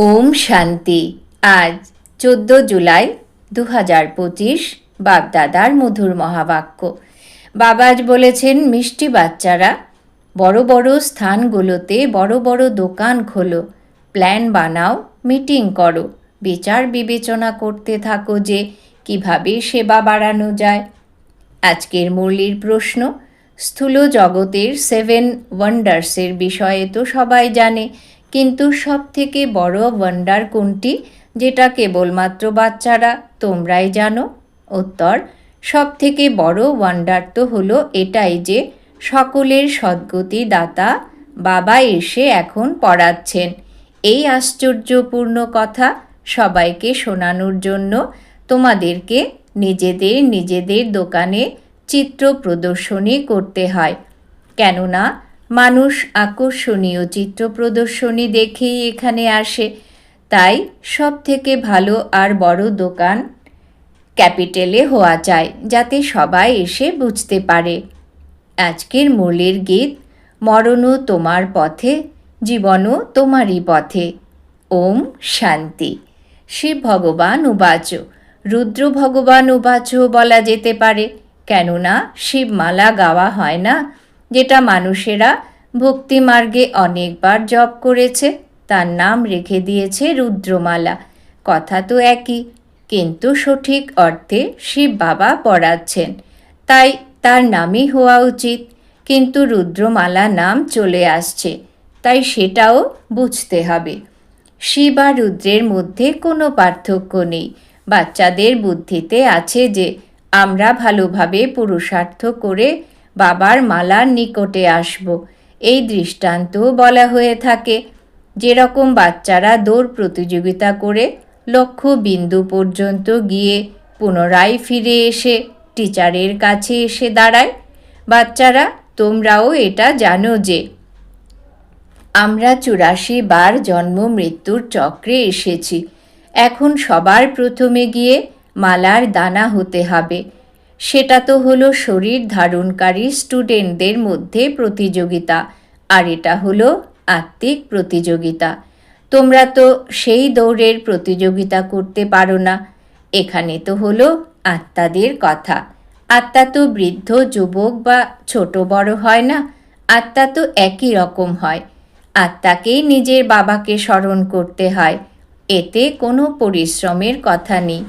ওম শান্তি। আজ চোদ্দ জুলাই দু হাজার পঁচিশ বাপদাদার মধুর মহাবাক্য। বাবাজ বলেছেন, মিষ্টি বাচ্চারা, বড় বড় স্থানগুলোতে বড় বড় দোকান খোলো, প্ল্যান বানাও, মিটিং করো, বিচার বিবেচনা করতে থাকো যে কীভাবে সেবা বাড়ানো যায়। আজকের মুরলির প্রশ্ন, স্থূল জগতের সেভেন ওয়ান্ডার্সের বিষয়ে তো সবাই জানে কিন্তু সব থেকে বড় ওয়ান্ডার কোনটি? যেটা কেবলমাত্র বাচ্চারা, তোমরাই জানো। উত্তর সব থেকে বড় ওয়ান্ডার তো হলো এটাই যে, সকলের সদ্গতি দাতা বাবা এসে এখন পড়াচ্ছেন। এই আশ্চর্যপূর্ণ কথা সবাইকে শোনানোর জন্য তোমাদেরকে নিজেদের নিজেদের দোকানে চিত্র প্রদর্শনী করতে হয়। কেননা মানুষ আকর্ষণীয় চিত্র প্রদর্শনী দেখেই এখানে আসে। তাই সব থেকে ভালো আর বড় দোকান ক্যাপিটালে হওয়া চাই, যাতে সবাই এসে বুঝতে পারে। আজকের মূলের গীত, মরণও তোমার পথে, জীবনও তোমারই পথে। ওম শান্তি। শিব ভগবান উবাচ, রুদ্র ভগবান উবাচ বলা যেতে পারে, কেননা শিবমালা গাওয়া হয় না। যেটা মানুষেরা ভক্তিমার্গে অনেকবার জপ করেছে, তার নাম রেখে দিয়েছে রুদ্রমালা। কথা তো একই, কিন্তু সঠিক অর্থে শিব বাবা পড়াচ্ছেন। তাই তার নামই হওয়া উচিত, কিন্তু রুদ্রমালা নাম চলে আসছে, তাই সেটাও বুঝতে হবে। শিব আর রুদ্রের মধ্যে কোনো পার্থক্য নেই। বাচ্চাদের বুদ্ধিতে আছে যে, আমরা ভালোভাবে পুরুষার্থ করে বাবার মালার নিকটে আসব। এই দৃষ্টান্ত বলা হয়ে থাকে। যেরকম বাচ্চারা দৌড় প্রতিযোগিতা করে লক্ষ্য বিন্দু পর্যন্ত গিয়ে পুনরায় ফিরে এসে টিচারের কাছে এসে দাঁড়ায়, বাচ্চারা, তোমরাও এটা জানো যে আমরা চুরাশি বার জন্ম মৃত্যুর চক্রে এসেছি। এখন সবার প্রথমে গিয়ে মালার দানা হতে হবে। সেটা তো হলো শরীর ধারণকারী স্টুডেন্টদের মধ্যে প্রতিযোগিতা, আর এটা হলো আত্মিক প্রতিযোগিতা। তোমরা তো সেই দৌড়ের প্রতিযোগিতা করতে পারো না। এখানে তো হলো আত্মাদের কথা। আত্মা তো বৃদ্ধ, যুবক বা ছোট বড় হয় না। আত্মা তো একই রকম হয়। আত্মাকেই নিজের বাবাকে স্মরণ করতে হয়। এতে কোনো পরিশ্রমের কথা নেই।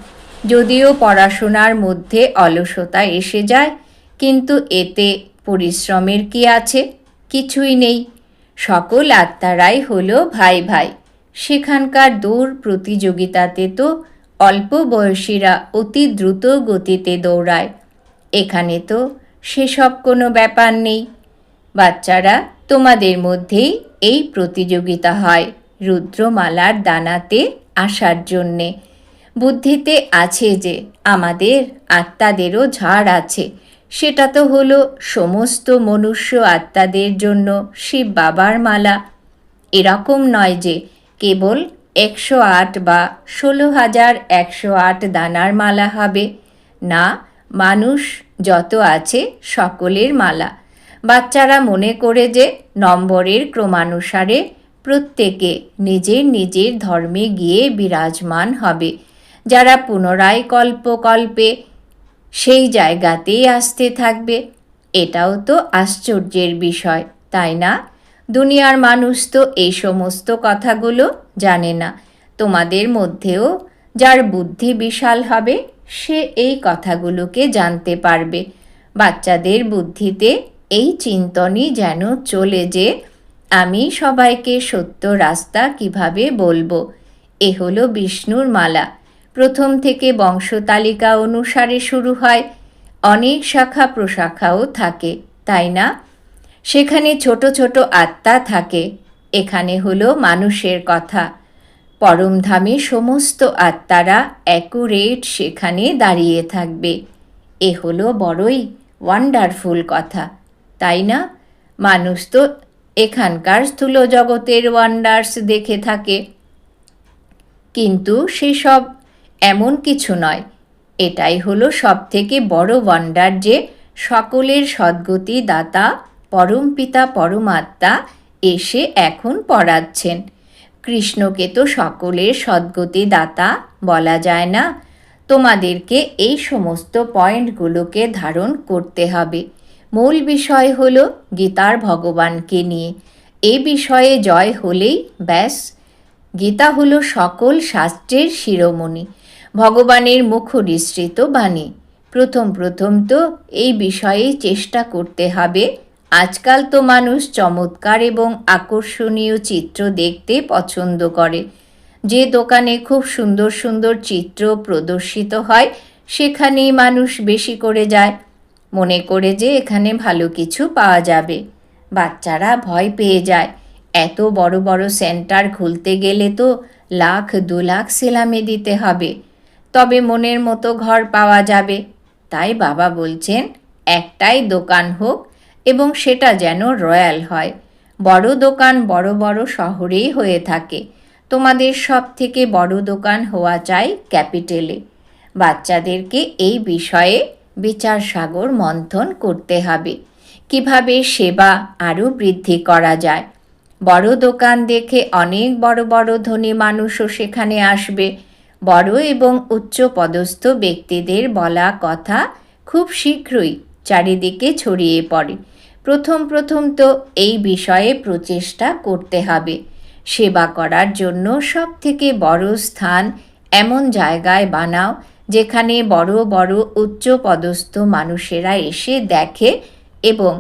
যদিও পড়াশোনার মধ্যে অলসতা এসে যায়, কিন্তু এতে পরিশ্রমের কি আছে? কিছুই নেই। সকল আত্মারাই হলো ভাই ভাই। সেখানকার দৌড় প্রতিযোগিতাতে তো অল্প বয়সীরা অতি দ্রুত গতিতে দৌড়ায়। এখানে তো সেসব কোনো ব্যাপার নেই। বাচ্চারা তোমাদের মধ্যেই এই প্রতিযোগিতা হয়, রুদ্রমালার দানাতে আসার জন্যে। বুদ্ধিতে আছে যে আমাদের আত্মাদেরও ঝাড় আছে। সেটা তো হলো সমস্ত মনুষ্য আত্মাদের জন্য শিব বাবার মালা। এরকম নয় যে কেবল একশো আট বা ষোলো হাজার একশো আট দানার মালা হবে। না, মানুষ যত আছে সকলের মালা। বাচ্চারা মনে করে যে নম্বরের ক্রমানুসারে প্রত্যেকে নিজের নিজের ধর্মে গিয়ে বিরাজমান হবে। যারা পুনরায় কল্প কল্পে সেই জায়গাতেই আসতে থাকবে, এটাও তো আশ্চর্যের বিষয়, তাই না? দুনিয়ার মানুষ তো এই সমস্ত কথাগুলো জানে না। তোমাদের মধ্যেও যার বুদ্ধি বিশাল হবে, সে এই কথাগুলোকে জানতে পারবে। বাচ্চাদের বুদ্ধিতে এই চিন্তনই যেন চলে যে, আমি সবাইকে সত্য রাস্তা কীভাবে বলব? এ হলো বিষ্ণুর মালা। প্রথম থেকে বংশতালিকা অনুসারে শুরু হয়। অনেক শাখা প্রশাখাও থাকে, তাই না? সেখানে ছোট ছোট আত্মা থাকে, এখানে হলো মানুষের কথা। পরমধামে সমস্ত আত্মারা অ্যাকুরেট সেখানে দাঁড়িয়ে থাকবে। এ হলো বড়ই ওয়ান্ডারফুল কথা, তাই না? মানুষ তো এখানকার স্থূল জগতের ওয়ান্ডার্স দেখে থাকে। কিন্তু সেসব এমন কিছু নয়। এটাই হলো সব থেকে বড় ওয়ান্ডার যে সকলের সদ্গতি দাতা পরমপিতা পরমাত্মা এসে এখন পড়াচ্ছেন। কৃষ্ণকে তো সকলের সদ্গতি দাতা বলা যায় না। তোমাদেরকে এই সমস্ত পয়েন্টগুলোকে ধারণ করতে হবে। মূল বিষয় হল গীতার ভগবানকে নিয়ে। এ বিষয়ে জয় হলেই ব্যাস। গীতা হলো সকল শাস্ত্রের শিরোমণি। ভগবানের মুখনিসৃত বাণী। প্রথম প্রথম তো এই বিষয়ে চেষ্টা করতে হবে। আজকাল তো মানুষ চমৎকার এবং আকর্ষণীয় চিত্র দেখতে পছন্দ করে। যে দোকানে খুব সুন্দর সুন্দর চিত্র প্রদর্শিত হয়, সেখানেই মানুষ বেশি করে যায়। মনে করে যে এখানে ভালো কিছু পাওয়া যাবে। বাচ্চারা ভয় পেয়ে যায়। এত বড় বড় সেন্টার খুলতে গেলে তো লাখ দু লাখ সেলামে দিতে হবে। তবে মনের মতো ঘর পাওয়া যাবে। তাই বাবা বলছেন, একটাই দোকান হোক এবং সেটা যেন রয়্যাল হয়। বড় দোকান বড় বড় শহরেই হয়ে থাকে। তোমাদের সব থেকে বড় দোকান হওয়া চাই ক্যাপিটালে। বাচ্চাদেরকে এই বিষয়ে বিচার সাগর মন্থন করতে হবে। কীভাবে সেবা আরও বৃদ্ধি করা যায়? বড় দোকান দেখে অনেক বড় বড় ধনী মানুষও সেখানে আসবে। বড় এবং উচ্চ পদস্থ ব্যক্তিদের বলা কথা খুব শীঘ্রই চারিদিকে ছড়িয়ে পড়ে। প্রথম প্রথম তো এই বিষয়ে প্রচেষ্টা করতে হবে। সেবা করার জন্য সব থেকে বড় স্থান এমন জায়গায় বানাও, যেখানে বড় বড় উচ্চ পদস্থ মানুষেরা এসে দেখে এবং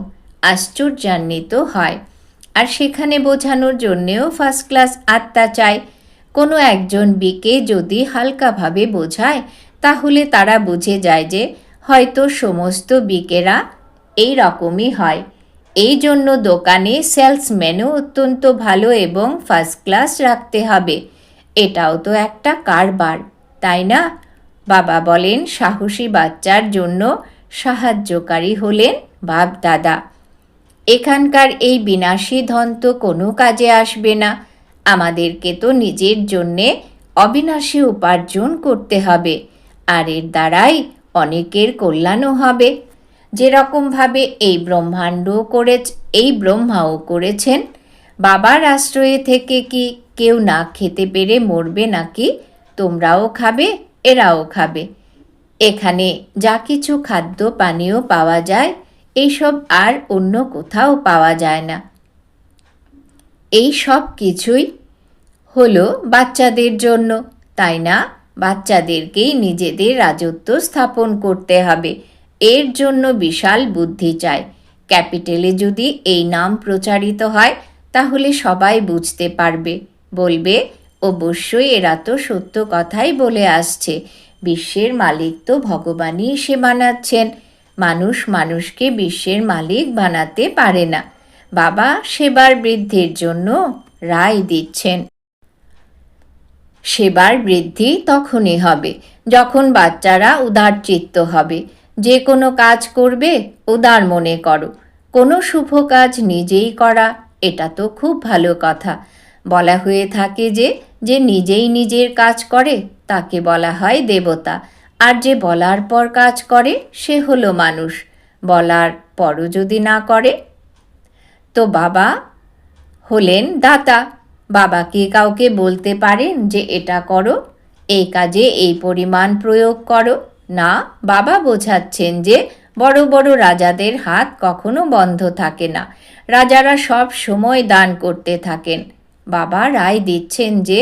আশ্চর্যান্বিত হয়। আর সেখানে বোঝানোর জন্যেও ফার্স্ট ক্লাস আত্মা চায় কোনো একজন বিকে যদি হালকাভাবে বোঝায়, তাহলে তারা বুঝে যায় যে হয়তো সমস্ত বিকেরা এই রকমই হয়। এই জন্য দোকানে সেলসম্যানও অত্যন্ত ভালো এবং ফার্স্ট ক্লাস রাখতে হবে। এটাও তো একটা কারবার, তাই না? বাবা বলেন, সাহসী বাচ্চার জন্য সাহায্যকারী হলেন বাপ দাদা এখানকার এই বিনাশী ধন তো কোনো কাজে আসবে না। আমাদেরকে তো নিজের জন্যে অবিনাশী উপার্জন করতে হবে, আর এর দ্বারাই অনেকের কল্যাণও হবে। যেরকমভাবে এই ব্রহ্মাণ্ড করে এই ব্রহ্মাও করেছেন, বাবার আশ্রয়ে থেকে কি কেউ না খেতে পেরে মরবে নাকি তোমরাও খাবে, এরাও খাবে। এখানে যা কিছু খাদ্য পানীয় পাওয়া যায় এইসব আর অন্য কোথাও পাওয়া যায় না। এই সব কিছুই হলো বাচ্চাদের জন্য। তাই না? বাচ্চাদেরকেই নিজেদের রাজত্ব স্থাপন করতে হবে। এর জন্য বিশাল বুদ্ধি চায় ক্যাপিটালে যদি এই নাম প্রচারিত হয়, তাহলে সবাই বুঝতে পারবে, বলবে, অবশ্যই এরা তো সত্য কথাই বলে আসছে। বিশ্বের মালিক তো ভগবানই সে বানাচ্ছেন। মানুষ মানুষকে বিশ্বের মালিক বানাতে পারে না। বাবা সেবার বৃদ্ধির জন্য রায় দিচ্ছেন। সেবার বৃদ্ধি তখনই হবে, যখন বাচ্চারা উদার চিত্ত হবে। যে কোনো কাজ করবে, উদার মনে করো। কোনো শুভ কাজ নিজেই করা, এটা তো খুব ভালো কথা। বলা হয়ে থাকে যে যে নিজেই নিজের কাজ করে, তাকে বলা হয় দেবতা। আর যে বলার পর কাজ করে, সে হলো মানুষ। বলার পরও যদি না করে তো বাবা হলেন দাতা। বাবা কি কাউকে বলতে পারেন যে, এটা করো, এই কাজে এই পরিমাণ প্রয়োগ করো। না, বাবা বোঝাচ্ছেন যে, বড় বড় রাজাদের হাত কখনো বন্ধ থাকে না। রাজারা সব সময় দান করতে থাকেন। বাবা রায় দিচ্ছেন যে,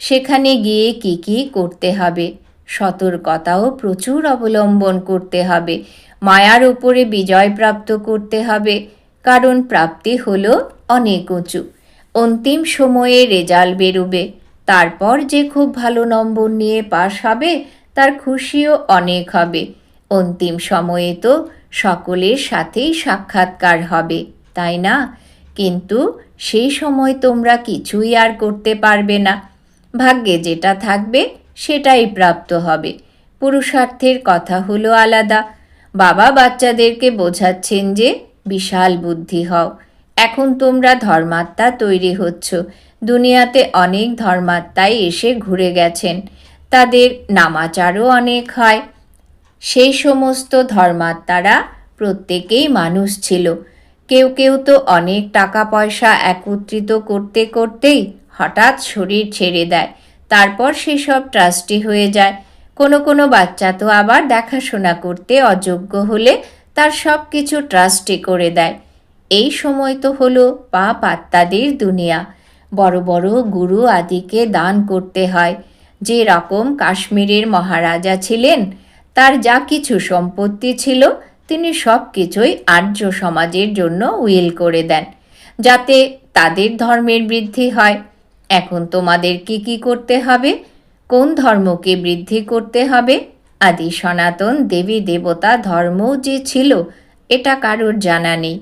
সেখানে গিয়ে কি কি করতে হবে? সতর্কতাও প্রচুর অবলম্বন করতে হবে। মায়ার উপরে বিজয় প্রাপ্ত করতে হবে। কারণ প্রাপ্তি হল অনেক উঁচু। অন্তিম সময়ে রেজাল্ট বেরোবে। তারপর যে খুব ভালো নম্বর নিয়ে পাশ হবে, তার খুশিও অনেক হবে। অন্তিম সময়ে তো সকলের সাথেই সাক্ষাৎকার হবে, তাই না? কিন্তু সেই সময় তোমরা কিছুই আর করতে পারবে না। ভাগ্যে যেটা থাকবে, সেটাই প্রাপ্ত হবে। পুরুষার্থের কথা হলো আলাদা। বাবা বাচ্চাদেরকে বোঝাচ্ছেন যে বিশাল বুদ্ধি হও। এখন তোমরা ধর্মাত্মা তৈরি হচ্ছ। দুনিয়াতে অনেক ধর্মাত্মাই এসে ঘুরে গেছেন। তাদের নামাচারও অনেক হয়। সেই সমস্ত ধর্মাত্মারা প্রত্যেকেই মানুষ ছিল। কেউ কেউ তো অনেক টাকা পয়সা একত্রিত করতে করতেই হঠাৎ শরীর ছেড়ে দেয়। তারপর সেসব ট্রাস্টি হয়ে যায়। কোনো কোনো বাচ্চা তো আবার দেখাশোনা করতে অযোগ্য হলে তার সব কিছু ট্রাস্টে করে দেয়। এই সময় তো হলো পাপ আত্মাদের দুনিয়া। বড় বড় গুরু আদিকে দান করতে হয়। যে রকম কাশ্মীরের মহারাজা ছিলেন, তার যা কিছু সম্পত্তি ছিল, তিনি সব কিছুই আর্য সমাজের জন্য উইল করে দেন, যাতে তাদের ধর্মের বৃদ্ধি হয়। এখন তোমাদের কি কি করতে হবে? কোন ধর্মকে বৃদ্ধি করতে হবে? আদি সনাতন দেবী দেবতা ধর্ম যে ছিল, এটা কারোর জানা নেই।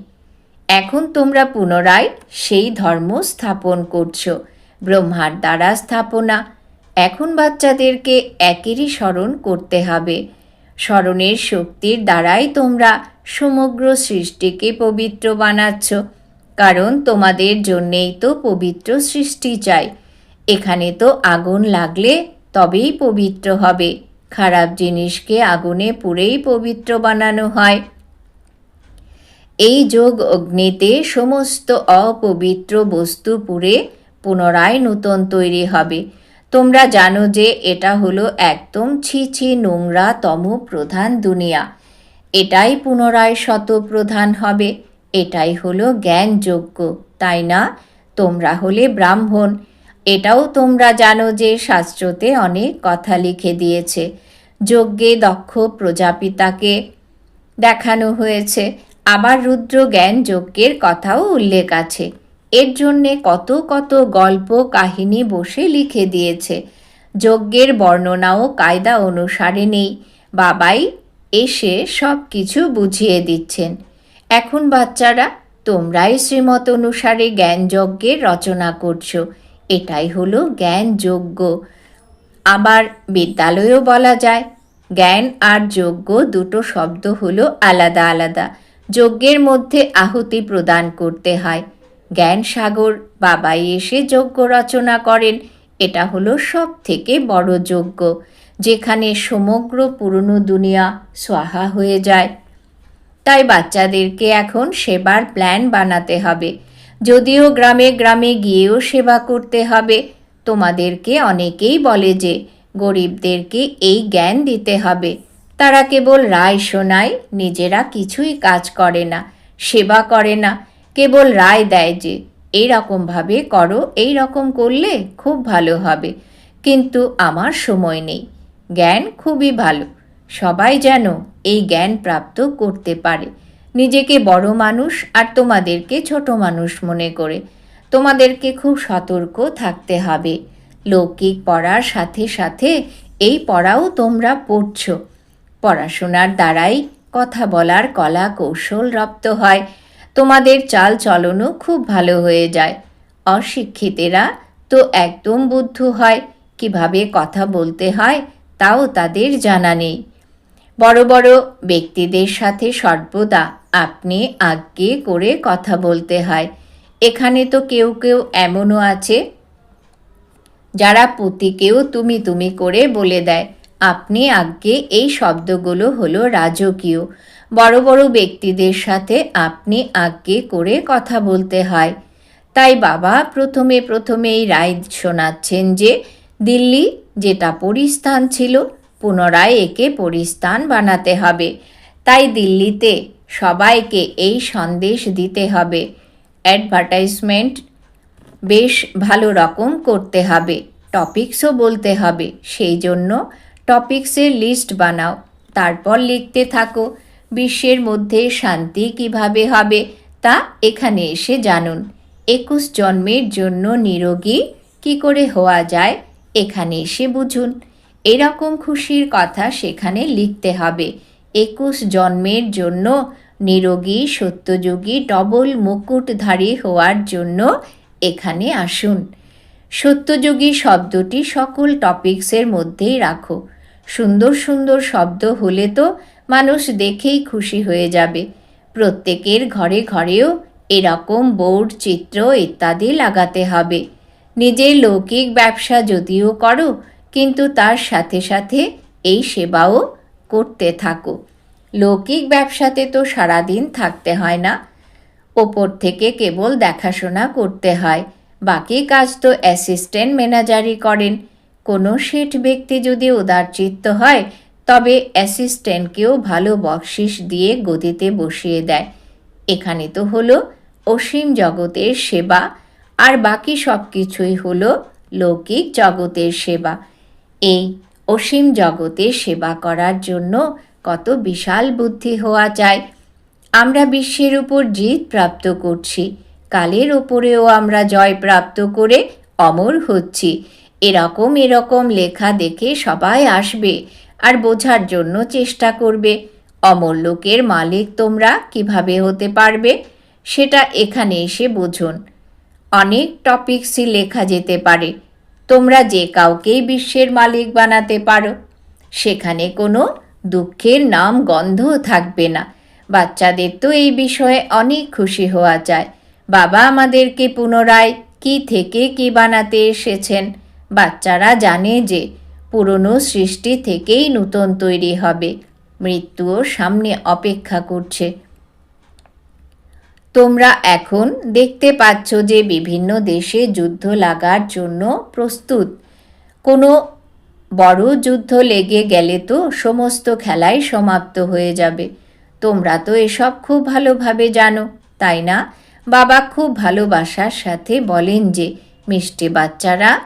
এখন তোমরা পুনরায় সেই ধর্ম স্থাপন করছ, ব্রহ্মার দ্বারা স্থাপনা। এখন বাচ্চাদেরকে একেরই স্মরণ করতে হবে। স্মরণের শক্তির দ্বারাই তোমরা সমগ্র সৃষ্টিকে পবিত্র বানাচ্ছ, কারণ তোমাদের জন্যেই তো পবিত্র সৃষ্টি চাই। এখানে তো আগুন লাগলে তবেই পবিত্র হবে। খারাপ জিনিসকে আগুনে পুড়েই পবিত্র বানানো হয়। এই যোগ অগ্নিতে সমস্ত অপবিত্র বস্তু পুড়ে পুনরায় নূতন তৈরি হবে। তোমরা জানো যে এটা হলো একদম ছি ছি নোংরা তম প্রধান দুনিয়া। এটাই পুনরায় শতপ্রধান হবে। এটাই হলো জ্ঞানযোগ্য তাই না? তোমরা হলে ব্রাহ্মণ। এটাও তোমরা জানো যে শাস্ত্রতে অনেক কথা লিখে দিয়েছে। যজ্ঞে দক্ষ প্রজাপিতাকে দেখানো হয়েছে। আবার রুদ্র জ্ঞান যজ্ঞের কথাও উল্লেখ আছে। এর জন্যে কত কত গল্প কাহিনী বসে লিখে দিয়েছে। যজ্ঞের বর্ণনাও কায়দা অনুসারে নেই। বাবাই এসে সব কিছু বুঝিয়ে দিচ্ছেন। এখন বাচ্চারা, তোমরাই শ্রীমত অনুসারে জ্ঞান যজ্ঞের রচনা করছ। এটাই হলো জ্ঞান যজ্ঞ আবার বিদ্যালয়েও বলা যায়, জ্ঞান আর যোগ্য দুটো শব্দ হলো আলাদা আলাদা। যজ্ঞের মধ্যে আহুতি প্রদান করতে হয়। জ্ঞান সাগর বাবাই এসে যজ্ঞ রচনা করেন। এটা হলো সব থেকে বড় যজ্ঞ, যেখানে সমগ্র পুরনো দুনিয়া সোহা হয়ে যায়। তাই বাচ্চাদেরকে এখন সেবার প্ল্যান বানাতে হবে। যদিও গ্রামে গ্রামে গিয়েও সেবা করতে হবে। তোমাদেরকে অনেকেই বলে যে, গরিবদেরকে এই জ্ঞান দিতে হবে। তারা কেবল রায় শোনায়, নিজেরা কিছুই কাজ করে না, সেবা করে না। কেবল রায় দেয় যে এই করো এই রকম করলে খুব ভালো হবে। কিন্তু আমার সময় নেই। জ্ঞান খুবই ভালো। সবাই যেন এই জ্ঞান প্রাপ্ত করতে পারে। নিজেকে বড় মানুষ আর তোমাদেরকে ছোট মানুষ মনে করে। তোমাদেরকে খুব সতর্ক থাকতে হবে। লৌকিক পড়ার সাথে সাথে এই পড়াও তোমরা পড়ছো। পড়াশোনার দ্বারাই কথা বলার কলা কৌশল রপ্ত হয়। তোমাদের চাল চলনও খুব ভালো হয়ে যায়। অশিক্ষিতেরা তো একদম বুদ্ধ হয়। কীভাবে কথা বলতে হয় তাও তাদের জানা নেই। বড় বড় ব্যক্তিদের সাথে সর্বদা আপনি আজ্ঞে করে কথা বলতে হয়। এখানে তো কেউ কেউ এমনও আছে। যারা পুতিকেও তুমি তুমি করে বলে দেয়। আপনি আজ্ঞে এই শব্দগুলো হলো রাজকীয়। বড় বড় ব্যক্তিদের সাথে আপনি আজ্ঞে করে কথা বলতে হয়। তাই বাবা প্রথমে প্রথমে এই রায় শোনাচ্ছেন যে, দিল্লি যেটা পরিস্থান ছিল, পুনরায় একে পরিস্থান বানাতে হবে। তাই দিল্লিতে সবাইকে এই সন্দেশ দিতে হবে। অ্যাডভার্টাইজমেন্ট বেশ ভালো রকম করতে হবে। টপিকসও বলতে হবে। সেই জন্য টপিক্সের লিস্ট বানাও। তারপর লিখতে থাকো বিশ্বের মধ্যে শান্তি কীভাবে হবে তা এখানে এসে জানুন। একুশ জন্মের জন্য নিরোগী কি করে হওয়া যায় এখানে এসে বুঝুন। এরকম খুশির কথা সেখানে লিখতে হবে। একুশ জন্মের জন্য নিরোগী, সত্যযোগী, ডবল মুকুটধারী হওয়ার জন্য এখানে আসুন। সত্যযোগী শব্দটি সকল টপিক্সের মধ্যেই রাখো। সুন্দর সুন্দর শব্দ হলে তো মানুষ দেখেই খুশি হয়ে যাবে। প্রত্যেকের ঘরে ঘরেও এরকম বোর্ড, চিত্র ইত্যাদি লাগাতে হবে। নিজের লৌকিক ব্যবসা যদিও করো, কিন্তু তার সাথে সাথে এই সেবাও করতে থাকো। লৌকিক ব্যবসাতে তো সারাদিন থাকতে হয় না। ওপর থেকে কেবল দেখাশোনা করতে হয়। বাকি কাজ তো অ্যাসিস্ট্যান্ট ম্যানেজারই করেন। কোনো শেঠ ব্যক্তি যদি উদারচিত্ত হয়, তবে অ্যাসিস্ট্যান্টকেও ভালো বকশিস দিয়ে গদিতে বসিয়ে দেয়। এখানে তো হলো অসীম জগতের সেবা, আর বাকি সব কিছুই হলো লৌকিক জগতের সেবা। এই অসীম জগতে সেবা করার জন্য কত বিশাল বুদ্ধি হওয়া চাই। আমরা বিশ্বের উপর জিত প্রাপ্ত করছি, কালের ওপরেও আমরা জয় প্রাপ্ত করে অমর হচ্ছি। এরকম এরকম লেখা দেখে সবাই আসবে আর বোঝার জন্য চেষ্টা করবে, অমর লোকের মালিক তোমরা কীভাবে হতে পারবে সেটা এখানে এসে বুঝুন। অনেক টপিক্সই লেখা যেতে পারে তোমরা যে কাউকেই বিশ্বের মালিক বানাতে পারো। সেখানে কোনো দুঃখের নাম গন্ধ থাকবে না। বাচ্চাদের তো এই বিষয়ে অনেক খুশি হওয়া যায়। বাবা আমাদেরকে পুনরায় কি থেকে কি বানাতে এসেছেন? বাচ্চারা জানে যে পুরনো সৃষ্টি থেকেই নূতন তৈরি হবে। মৃত্যুও সামনে অপেক্ষা করছে। তোমরা এখন দেখতে পাচ্ছ যে বিভিন্ন দেশে যুদ্ধ লাগার জন্য প্রস্তুত। কোনো বড় যুদ্ধ লেগে গেলে তো সমস্ত খেলাই সমাপ্ত হয়ে যাবে। তোমরা তো এসব খুব ভালোভাবে জানো, তাই না? বাবা খুব ভালোবাসার সাথে বলেন যে, মিষ্টি বাচ্চারা,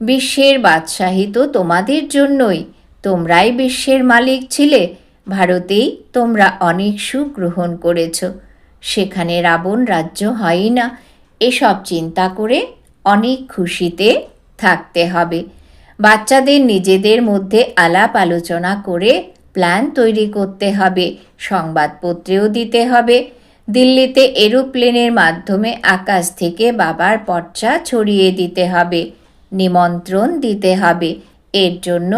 বিশ্বের বাদশাহী তো তোমাদের জন্যই। তোমরাই বিশ্বের মালিক ছিলে, ভারতেই তোমরা অনেক সুখ গ্রহণ করেছ। সেখানে রাবণ রাজ্য হয়ই না। এসব চিন্তা করে অনেক খুশিতে থাকতে হবে। বাচ্চাদের নিজেদের মধ্যে আলাপ আলোচনা করে প্ল্যান তৈরি করতে হবে, সংবাদপত্রেও দিতে হবে। দিল্লিতে এরোপ্লেনের মাধ্যমে আকাশ থেকে বাবার পর্চা ছড়িয়ে দিতে হবে, নিমন্ত্রণ দিতে হবে। এর জন্য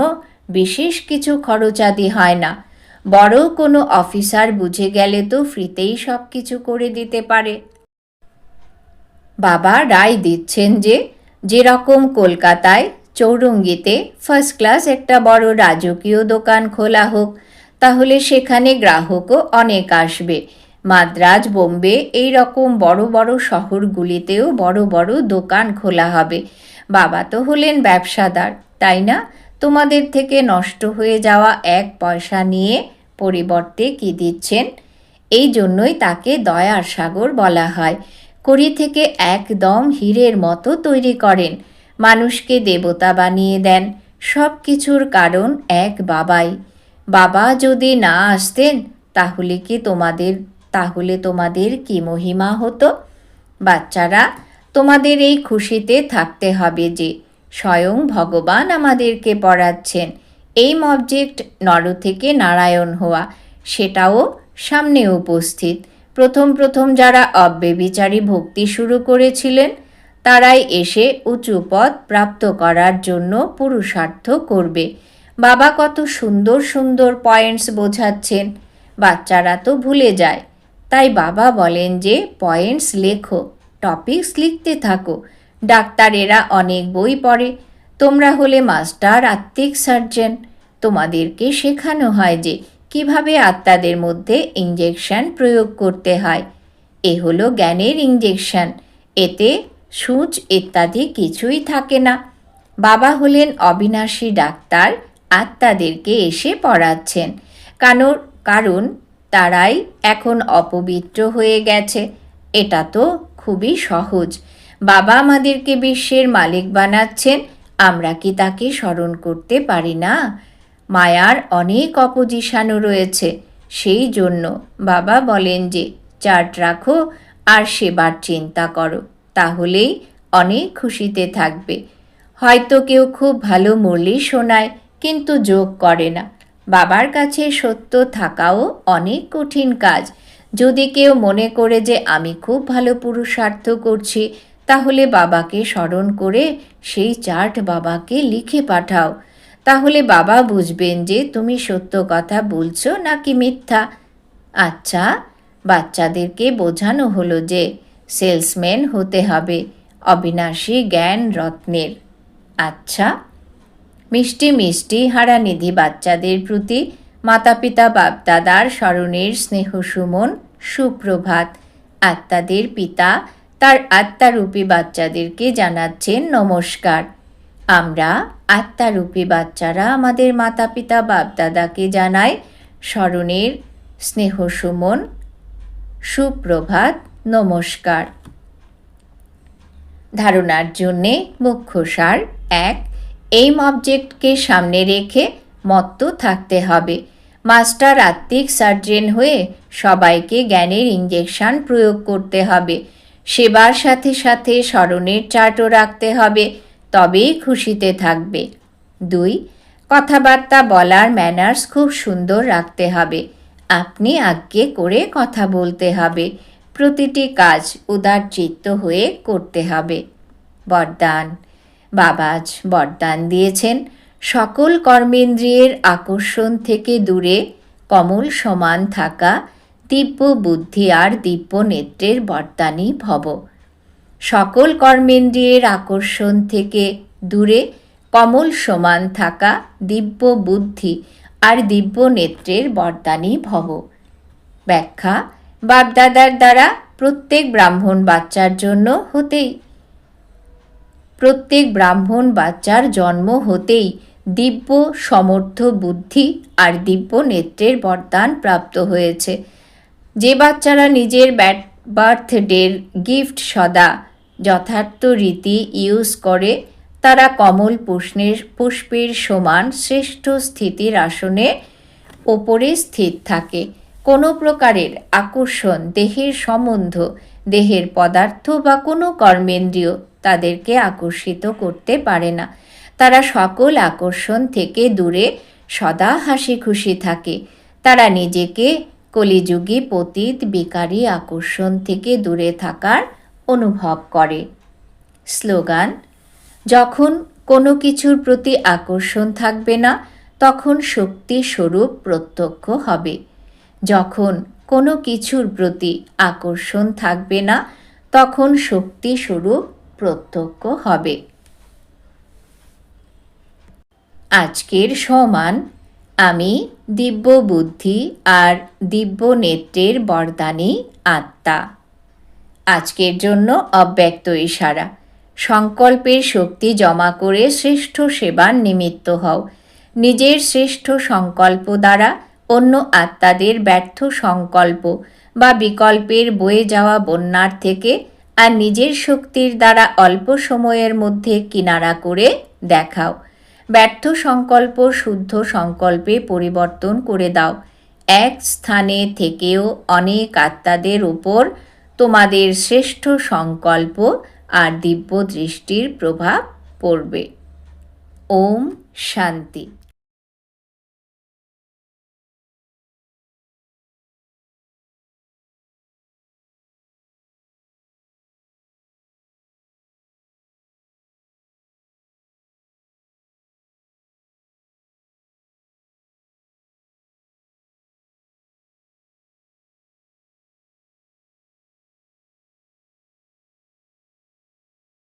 বিশেষ কিছু খরচাদি হয় না। বড় কোনো অফিসার বুঝে গেলে তো ফ্রিতেই সব কিছু করে দিতে পারে। বাবা রায় দিচ্ছেন যে, যেরকম কলকাতায় চৌরঙ্গিতে ফার্স্ট ক্লাস একটা বড় রাজকীয় দোকান খোলা হোক, তাহলে সেখানে গ্রাহকও অনেক আসবে। মাদ্রাজ, বোম্বে এই রকম বড় বড় শহরগুলিতেও বড় বড় দোকান খোলা হবে। বাবা তো হলেন ব্যবসাদার, তাই না? তোমাদের থেকে নষ্ট হয়ে যাওয়া এক পয়সা নিয়ে পরিবর্তে কি দিচ্ছেন? এই জন্যই তাকে দয়ার সাগর বলা হয়। করি থেকে একদম হীরের মতো তৈরি করেন। মানুষকে দেবতা বানিয়ে দেন। সব কিছুর কারণ এক বাবাই। বাবা যদি না আসতেন, তাহলে কি তোমাদের, তাহলে তোমাদের কি মহিমা হতো? বাচ্চারা, তোমাদের এই খুশিতে থাকতে হবে যে স্বয়ং ভগবান আমাদেরকে পড়াচ্ছেন। এই অবজেক্ট নর থেকে নারায়ণ হওয়া, সেটাও সামনে উপস্থিত। প্রথম প্রথম যারা অব্যবিচারী ভক্তি শুরু করেছিলেন, তারাই এসে উঁচু পদ প্রাপ্ত করার জন্য পুরুষার্থ করবে। বাবা কত সুন্দর সুন্দর পয়েন্টস বোঝাচ্ছেন, বাচ্চারা তো ভুলে যায়। তাই বাবা বলেন যে পয়েন্টস লেখো টপিকস লিখতে থাকো। ডাক্তারেরা অনেক বই পড়ে। তোমরা হলে মাস্টার, আত্মিক সার্জেন। তোমাদেরকে শেখানো হয় যে কীভাবে আত্মাদের মধ্যে ইঞ্জেকশন প্রয়োগ করতে হয়। এ হলো জ্ঞানের ইঞ্জেকশন এতে সূচ ইত্যাদি কিছুই থাকে না। বাবা হলেন অবিনাশী ডাক্তার, আত্মাদেরকে এসে পড়াচ্ছেন। কারণ কারণ তারাই এখন অপবিত্র হয়ে গেছে। এটা তো খুবই সহজ। বাবা আমাদেরকে বিশ্বের মালিক বানাচ্ছেন, আমরা কি তাকে স্মরণ করতে পারি না? মায়ার অনেক অপোজিশানও রয়েছে, সেই জন্য বাবা বলেন যে, চার্ট রাখো আর সেবার চিন্তা করো, তাহলেই অনেক খুশিতে থাকবে। হয়তো কেউ খুব ভালো মুরলি শোনায়, কিন্তু যোগ করে না। বাবার কাছে সত্য থাকাও অনেক কঠিন কাজ। যদি কেউ মনে করে যে, আমি খুব ভালো পুরুষার্থ করছি তাহলে বাবাকে স্মরণ করে সেই চার্ট বাবাকে লিখে পাঠাও। তাহলে বাবা বুঝবেন যে তুমি সত্য কথা বলছো নাকি মিথ্যা। আচ্ছা বাচ্চাদেরকে বোঝানো হলো যে সেলসম্যান হতে হবে, অবিনাশী জ্ঞান রত্নের। আচ্ছা মিষ্টি মিষ্টি হারানিধি বাচ্চাদের প্রতি মাতা পিতা বাপদাদার স্মরণের স্নেহ সুমন, সুপ্রভাত। আত্মাদের পিতা তার আত্মারূপী বাচ্চাদেরকে জানাচ্ছেন নমস্কার। আমরা আত্মারূপী বাচ্চারা আমাদের মাতা পিতা বাপদাদাকে জানাই স্মরণের স্নেহ সুমন, সুপ্রভাত, নমস্কার। ধারণার জন্যে মুখ্য সার এক এইম অবজেক্টকে সামনে রেখে মত্ত থাকতে হবে। মাস্টার আত্মিক সার্জেন হয়ে সবাইকে জ্ঞানের ইঞ্জেকশন প্রয়োগ করতে হবে। সেবার সাথে সাথে স্মরণের চার্টও রাখতে হবে, তবেই খুশিতে থাকবে। দুই, কথাবার্তা বলার ম্যানার্স খুব সুন্দর রাখতে হবে। আপনি আজ্ঞে করে কথা বলতে হবে। প্রতিটি কাজ উদার চিত্ত হয়ে করতে হবে। বরদান। বাবাজ বরদান দিয়েছেন। সকল কর্মেন্দ্রিয়ের আকর্ষণ থেকে দূরে, কমল সমান থাকা দিব্য বুদ্ধি আর দিব্য নেত্রের বরদানই ভব। সকল কর্মেন্দ্রিয়ের আকর্ষণ থেকে দূরে কমল সমান থাকা দিব্য বুদ্ধি আর দিব্য নেত্রের বরদানই ভব। ব্যাখ্যা, বাপদাদার দ্বারা প্রত্যেক ব্রাহ্মণ বাচ্চার জন্য হতেই। প্রত্যেক ব্রাহ্মণ বাচ্চার জন্ম হতেই দিব্য সমর্থ বুদ্ধি আর দিব্য নেত্রের বরদান প্রাপ্ত হয়েছে। যে বাচ্চারা নিজের ব্যাট, বার্থডের গিফট সদা যথার্থ রীতি ইউজ করে, তারা কমল পুষ্ণের পুষ্পের সমান শ্রেষ্ঠ স্থিতির আসনে ওপরে স্থির থাকে। কোনো প্রকারের আকর্ষণ, দেহের সম্বন্ধ, দেহের পদার্থ বা কোনো কর্মেন্দ্রীয় তাদেরকে আকর্ষিত করতে পারে না। তারা সকল আকর্ষণ থেকে দূরে সদা হাসি খুশি থাকে। তারা নিজেকে কলিযুগী পতীত বেকারি আকর্ষণ থেকে দূরে থাকার অনুভব করে। স্লোগান, যখন কোনো কিছুর প্রতি আকর্ষণ থাকবে না, তখন শক্তি স্বরূপ প্রত্যক্ষ হবে। যখন কোনো কিছুর প্রতি আকর্ষণ থাকবে না, তখন শক্তি স্বরূপ প্রত্যক্ষ হবে। আজকের সমান আমি দিব্য বুদ্ধি আর দিব্য নেত্রের বরদানী আত্মা। আজকের জন্য অব্যক্ত ইশারা। সংকল্পের শক্তি জমা করে শ্রেষ্ঠ সেবার নিমিত্ত হও। নিজের শ্রেষ্ঠ সংকল্প দ্বারা অন্য আত্মাদের ব্যর্থ সংকল্প বা বিকল্পের বয়ে যাওয়া বন্যার থেকে আর নিজের শক্তির দ্বারা অল্প সময়ের মধ্যে কিনারা করে দেখাও। ব্যর্থ সংকল্প, শুদ্ধ সংকল্পে পরিবর্তন করে দাও। এক স্থানে থেকেও অনেক আত্মাদের ওপর তোমাদের শ্রেষ্ঠ সংকল্প আর দিব্য দৃষ্টির প্রভাব পড়বে। ওম শান্তি।